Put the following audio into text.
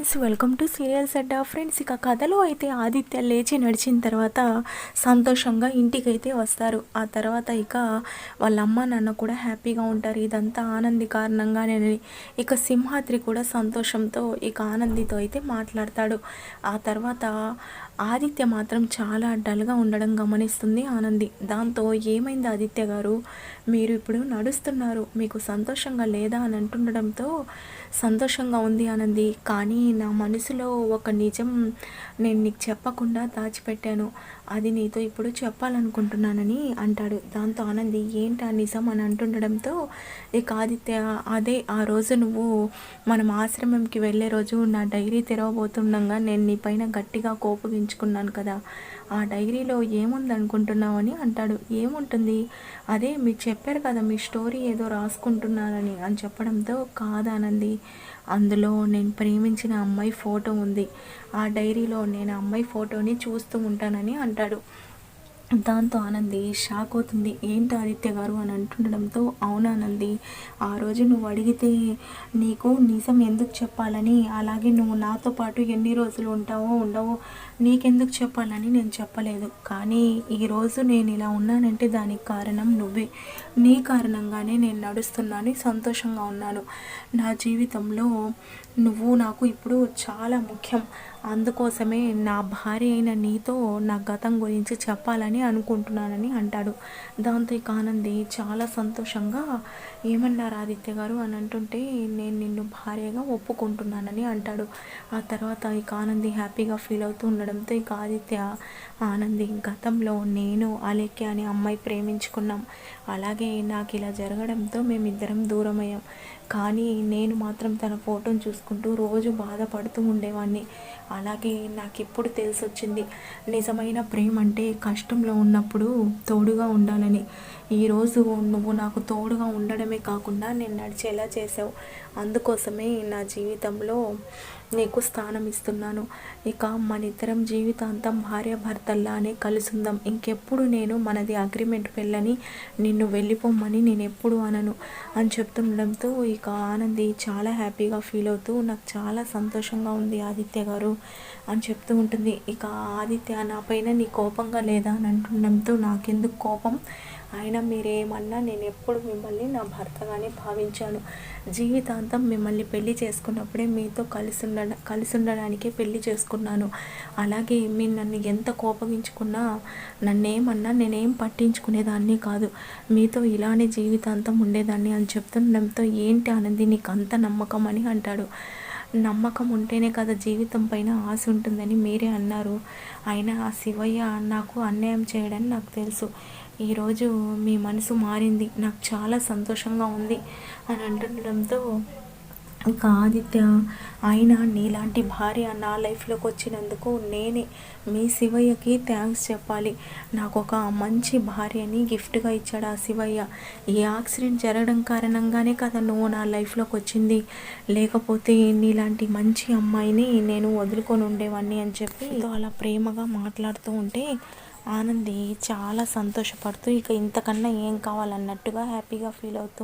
Friends welcome to serials Adda friends. ఇక కథలో అయితే ఆదిత్య లేచి నడిచిన తర్వాత సంతోషంగా ఇంటికైతే వస్తారు. ఆ తర్వాత ఇక వాళ్ళ అమ్మ నాన్న కూడా హ్యాపీగా ఉంటారు. ఇదంతా ఆనంది కారణంగానే ఇక సింహాద్రి కూడా సంతోషంతో ఇక ఆనందితో అయితే మాట్లాడతాడు. ఆ తర్వాత ఆదిత్య మాత్రం చాలా డల్గా ఉండడం గమనిస్తుంది ఆనంది. దాంతో ఏమైంది ఆదిత్య గారు? మీరు ఇప్పుడు నడుస్తున్నారు. మీకు సంతోషంగా లేదా అని అంటుండడంతో సంతోషంగా ఉంది ఆనంది. కానీ నా మనసులో ఒక నిజం నేను నీకు చెప్పకుండా దాచిపెట్టాను. అది నీతో ఇప్పుడు చెప్పాలనుకుంటున్నానని అంటాడు. దాంతో ఆనంది ఏంటి ఆ నిజం? అని అంటుండడంతో ఇక ఆదిత్య అదే ఆ రోజు నువ్వు మనం ఆశ్రమంకి వెళ్ళే రోజు నా డైరీ తెరవబోతుండగా నేను నీ పైన గట్టిగా రాయించుకున్నాను కదా. ఆ డైరీలో ఏముంది అనుకుంటున్నావని అంటాడు. ఏముంటుంది? అదే మీరు చెప్పారు కదా మీ స్టోరీ ఏదో రాసుకుంటున్నారని అని చెప్పడంతో కాదానంది. అందులో నేను ప్రేమించిన అమ్మాయి ఫోటో ఉంది. ఆ డైరీలో నేను అమ్మాయి ఫోటోని చూస్తూ ఉంటానని అంటాడు. దాంతో ఆనంది షాక్ అవుతుంది. ఏంటి ఆదిత్య గారు అని అంటుండడంతో అవునానంది ఆ రోజు నువ్వు అడిగితే నీకు నిజం ఎందుకు చెప్పాలని అలాగే నువ్వు నాతో పాటు ఎన్ని రోజులు ఉంటావో ఉండవో నీకెందుకు చెప్పాలని నేను చెప్పలేదు. కానీ ఈరోజు నేను ఇలా ఉన్నానంటే దానికి కారణం నువ్వే. నీ కారణంగానే నేను నడుస్తున్నాను సంతోషంగా ఉన్నాను. నా జీవితంలో నువ్వు నాకు ఇప్పుడు చాలా ముఖ్యం. అందుకోసమే నా భార్య అయిన నీతో నా గతం గురించి చెప్పాలని అనుకుంటున్నానని అంటాడు. దాంతో ఇక ఆనంది చాలా సంతోషంగా ఏమన్నారు ఆదిత్య గారు అని అంటుంటే నేను నిన్ను భార్యగా ఒప్పుకుంటున్నానని అంటాడు. ఆ తర్వాత ఇక ఆనంది హ్యాపీగా ఫీల్ అవుతూ ఉండడంతో ఇక ఆదిత్య ఆనంది గతంలో నేను అలేఖ్య అనే అమ్మాయి ప్రేమించుకున్నాం. అలాగే నాకు ఇలా జరగడంతో మేమిద్దరం దూరమయ్యాం. కానీ నేను మాత్రం తన ఫోటోని చూసుకుంటూ రోజు బాధపడుతూ ఉండేవాడిని అలాగే నాకు ఎప్పుడు తెలిసి వచ్చింది నిజమైన ప్రేమ అంటే కష్టంలో ఉన్నప్పుడు తోడుగా ఉండాలని. ఈరోజు నువ్వు నాకు తోడుగా ఉండడమే కాకుండా నేను నడిచేలా చేసావు అందుకోసమే నా జీవితంలో నీకు స్థానం ఇస్తున్నాను. ఇక మన ఇద్దరం జీవితాంతం భార్యాభర్తల్లానే కలుసుందాం. ఇంకెప్పుడు నేను మనది అగ్రిమెంట్ పెళ్ళని నిన్ను వెళ్ళిపోమ్మని నేను ఎప్పుడు అనను అని చెప్తుండడంతో ఇక ఆనంది చాలా హ్యాపీగా ఫీల్ అవుతూ నాకు చాలా సంతోషంగా ఉంది ఆదిత్య గారు అని చెప్తూ ఉంటుంది. ఇక ఆదిత్య నా పైన నీ కోపంగా లేదా అని అంటుండంతో నాకెందుకు కోపం? ఆయన మీరేమన్నా నేను ఎప్పుడు మిమ్మల్ని నా భర్తగానే భావించాను. జీవితాంతం మిమ్మల్ని పెళ్ళి చేసుకున్నప్పుడే మీతో కలిసి ఉండ కలిసి ఉండడానికే పెళ్ళి చేసుకున్నాను. అలాగే మీరు నన్ను ఎంత కోపగించుకున్నా నన్నేమన్నా నేనేం పట్టించుకునేదాన్ని కాదు. మీతో ఇలానే జీవితాంతం ఉండేదాన్ని అని చెప్తుండడంతో ఏంటి ఆనంది నీకు అంత నమ్మకం అని అంటాడు. నమ్మకం ఉంటేనే కదా జీవితం పైన ఆశ ఉంటుందని మీరే అన్నారు. అయినా ఆ శివయ్య నాకు అన్యాయం చేయడని నాకు తెలుసు. ఈరోజు మీ మనసు మారింది. నాకు చాలా సంతోషంగా ఉంది అని అంటుండడంతో ఇంకా ఆదిత్య ఆయన నీలాంటి భార్య నా లైఫ్లోకి వచ్చినందుకు నేనే మీ శివయ్యకి థ్యాంక్స్ చెప్పాలి. నాకు ఒక మంచి భార్యని గిఫ్ట్గా ఇచ్చాడు ఆ శివయ్య. ఈ యాక్సిడెంట్ జరగడం కారణంగానే కదా నువ్వు నా లైఫ్లోకి వచ్చింది. లేకపోతే నీలాంటి మంచి అమ్మాయిని నేను వదులుకొని ఉండేవాడిని అని చెప్పి అలా ప్రేమగా మాట్లాడుతూ ఉంటే ఆనంది చాలా సంతోషపడుతూ ఇక ఇంతకన్నా ఏం కావాలన్నట్టుగా హ్యాపీగా ఫీల్ అవుతూ